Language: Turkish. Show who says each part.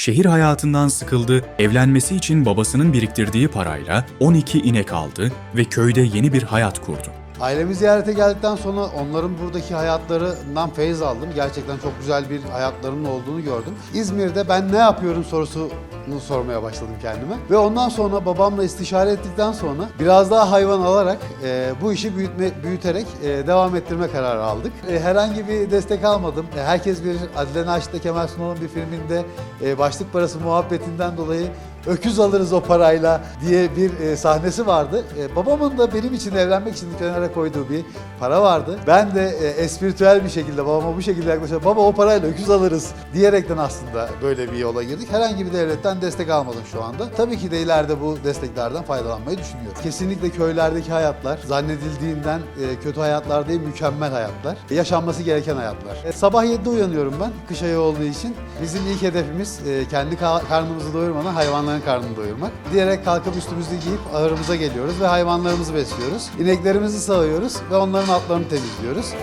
Speaker 1: Şehir hayatından sıkıldı, evlenmesi için babasının biriktirdiği parayla 12 inek aldı ve köyde yeni bir hayat kurdu.
Speaker 2: Ailemi ziyarete geldikten sonra onların buradaki hayatlarından feyiz aldım. Gerçekten çok güzel bir hayatlarının olduğunu gördüm. İzmir'de ben ne yapıyorum sorusunu sormaya başladım kendime. Ve ondan sonra babamla istişare ettikten sonra biraz daha hayvan alarak e, bu işi büyütme, büyüterek e, devam ettirme kararı aldık. E, herhangi bir destek almadım. E, herkes bir Adile Naşit'te Kemal Sunal'ın bir filminde e, başlık parası muhabbetinden dolayı öküz alırız o parayla diye bir e, sahnesi vardı. E, babamın da benim için evlenmek için kenara koyduğu bir para vardı. Ben de e, espritüel bir şekilde babama bu şekilde yaklaşıp baba o parayla öküz alırız diyerekten aslında böyle bir yola girdik. Herhangi bir devletten destek almadım şu anda. Tabii ki de ileride bu desteklerden faydalanmayı düşünüyorum. Kesinlikle köylerdeki hayatlar zannedildiğinden e, kötü hayatlar değil mükemmel hayatlar. Yaşanması gereken hayatlar. E, sabah 7'de uyanıyorum ben kış ayı olduğu için. Bizim ilk hedefimiz e, kendi ka- karnımızı doyurmadan hayvanların karnını doyurmak. Diyerek kalkıp üstümüzü giyip ahırımıza geliyoruz ve hayvanlarımızı besliyoruz. İneklerimizi sağıyoruz ve onların altlarını temizliyoruz.